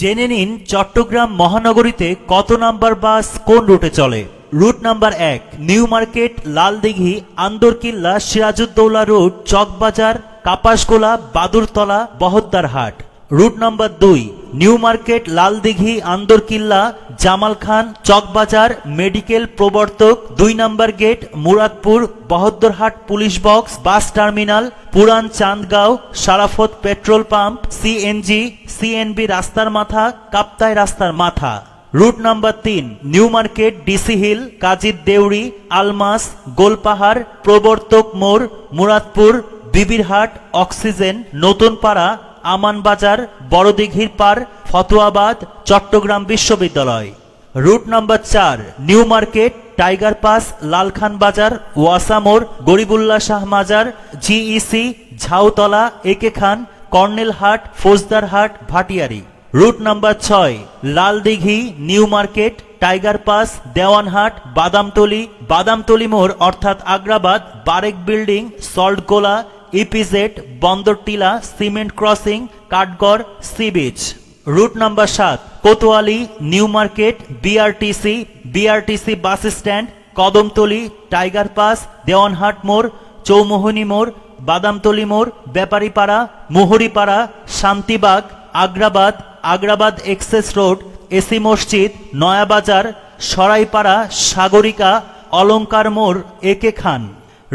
জেনে নিন চট্টগ্রাম মহানগরীতে কত নাম্বার বাস কোন রুটে চলে? রুট নাম্বার এক, New Market, Laldighi, Andarkilla Sirajuddaula road, Chawkbazar, Kapasgola, Badurtala, Bahaddarhat. Route number দুই, New Market, Laldighi Andarkilla Jamal Khan, Chawkbazar, medical Probortok, দুই number gate, Muradpur, Bahaddarhat police box, bus terminal, Puran Chandgaon Sarafat petrol pump, CNG, CNB রাস্তার মাথা কাপ্তায় রাস্তার মাথা। Route number তিন, New Market, DC Hill, Kazir Deuri Almas, Golpahar, Probortok মোড়, Muradpur, Bibirhat, oxygen, Notunpara Amanbazar বড়দিঘির পার, ফতুয়াবাদ, চট্টগ্রাম বিশ্ববিদ্যালয়। Route number চার, New Market, Tiger Pass, Lalkhan Bazar Wasamor Garibullah Shah Mazar, GEC, Jhautala AK Khan, Kornel Kornelhat Faujdarhat Bhatiari. Route number ছয়, Laldighi, New Market, Tiger Pass, Dewanhat, Badamtali Badamtali মোড় অর্থাৎ Agrabad, Barek building, Saltgola EPZ Bandartila cement crossing Kathgar sea beach route number সাত Kotwali New Market BRTC BRTC bus stand Kadamtali Tiger Pass Dewanhat মোড় চৌমোহনী মোড় বাদামতলি মোড় Beparipara Muhuripara Shantibag Agrabad Agrabad access road AC মসজিদ নয়াবাজার সরাইপাড়া সাগরিকা অলঙ্কার মোড় A K Khan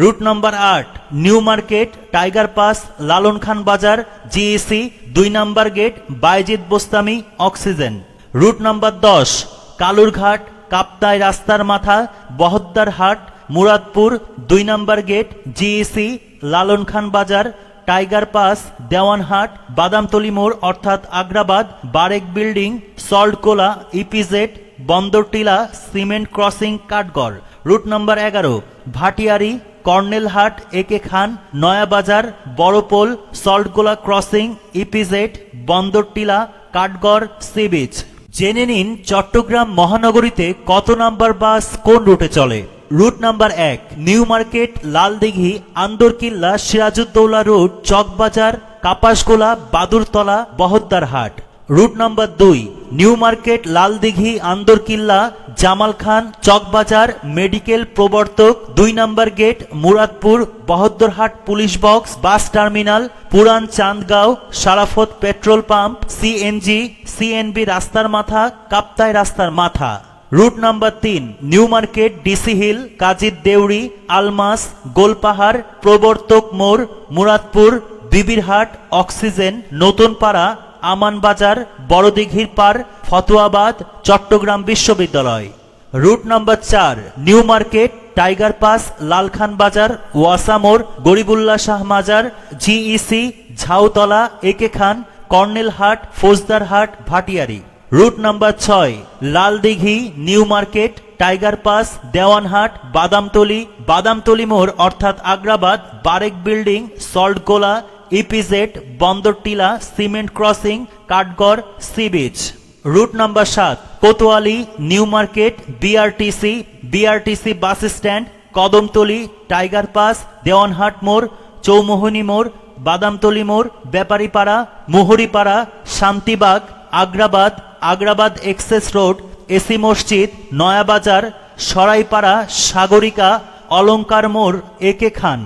route number আট, New Market, Tiger Pass Lalan Khan Bazar, GEC, দুই number gate Bayazid Bostami, Oxygen. Route number দশ, কালুরঘাট, কাপ্তাই রাস্তার মাথা, বহদ্দার হাট, মুরাদপুর, দুই number gate, GEC Lalan Khan Bazar, tiger pass, Dewanhat, Badamtali মোড়, অর্থাৎ Agrabad, Barek building, Saltgola, EPZ, Bandartila, cement crossing, Kathgar. Route number এগারো, Bhatiari Kornelhat AK Khan Nayabazar Barapol, Saltgola crossing, EPZ, Bandartila, Kathgar, sea beach. জেনে নিন চট্টগ্রাম মহানগরীতে কত নাম্বার বাস কোন রুটে চলে। রুট নাম্বার এক, New Market, Laldighi Andarkilla Sirajuddaula road Chawkbazar, Kapasgola, Badurtala, Bahaddarhat. Route number দুই, New Market, Laldighi Andarkilla Jamal Khan, Chawkbazar, medical Probortok, দুই number gate, Muradpur, Bahaddarhat police box, bus terminal, Puran Chandgaon, Sarafat petrol pump, CNG, CNB রাস্তার মাথা, কাপ্তাই রাস্তার মাথা। Route number তিন, New Market, DC Hill, Kazir Deuri Almas, Golpahar, Probortok মোড়, Muradpur, Bibirhat, oxygen Notunpara Amanbazar বড়দিঘির পার, ফতুয়াবাদ, চট্টগ্রাম বিশ্ববিদ্যালয়। Route number চার, New Market, Tiger Pass, Lalkhan Bazar, Wasamor Garibullah Shah Mazar, GEC, Jhautala AK Khan Kornelhat Faujdarhat Bhatiari. Route number ছয়, Laldighi, New Market, Tiger Pass, Dewanhat, Badamtali Badamtali মোড় অর্থাৎ Agrabad, Barek building, Saltgola EPZ Bandartila cement crossing, Kathgar, sea beach. Route number সাত, Kotwali, New Market BRTC BRTC bus stand, Kadamtali, Tiger Pass, Dewanhat মোড়, চৌমোহনী মোড়, বাদামতলি মোড়, Beparipara, Muhuripara, Shantibag, Agrabad Agrabad access road, AC মসজিদ, নয়াবাজার, সরাইপাড়া, সাগরিকা অলংকার মোড় A K Khan.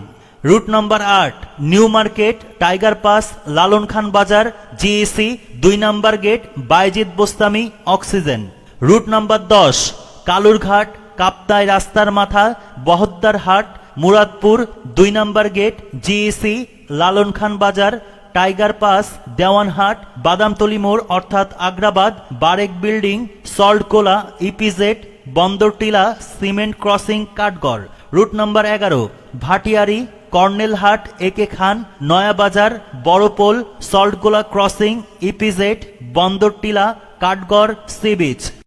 Route number আট, New Market, Tiger Pass Lalan Khan Bazar, GEC, দুই number gate Bayazid Bostami, Oxygen. Route number দশ, কালুরঘাট, কাপ্তাই রাস্তার মাথা, বহদ্দার হাট, মুরাদপুর, দুই number gate, GEC Lalan Khan Bazar, tiger pass, Dewanhat, Badamtali মোড়, অর্থাৎ Agrabad, Barek building, Saltgola, EPZ, Bandartila, cement crossing, Kathgar. Route number এগারো, Bhatiari Kornelhat AK Khan Nayabazar Barapol Saltgola crossing EPZ Bandartila Kathgar sea beach.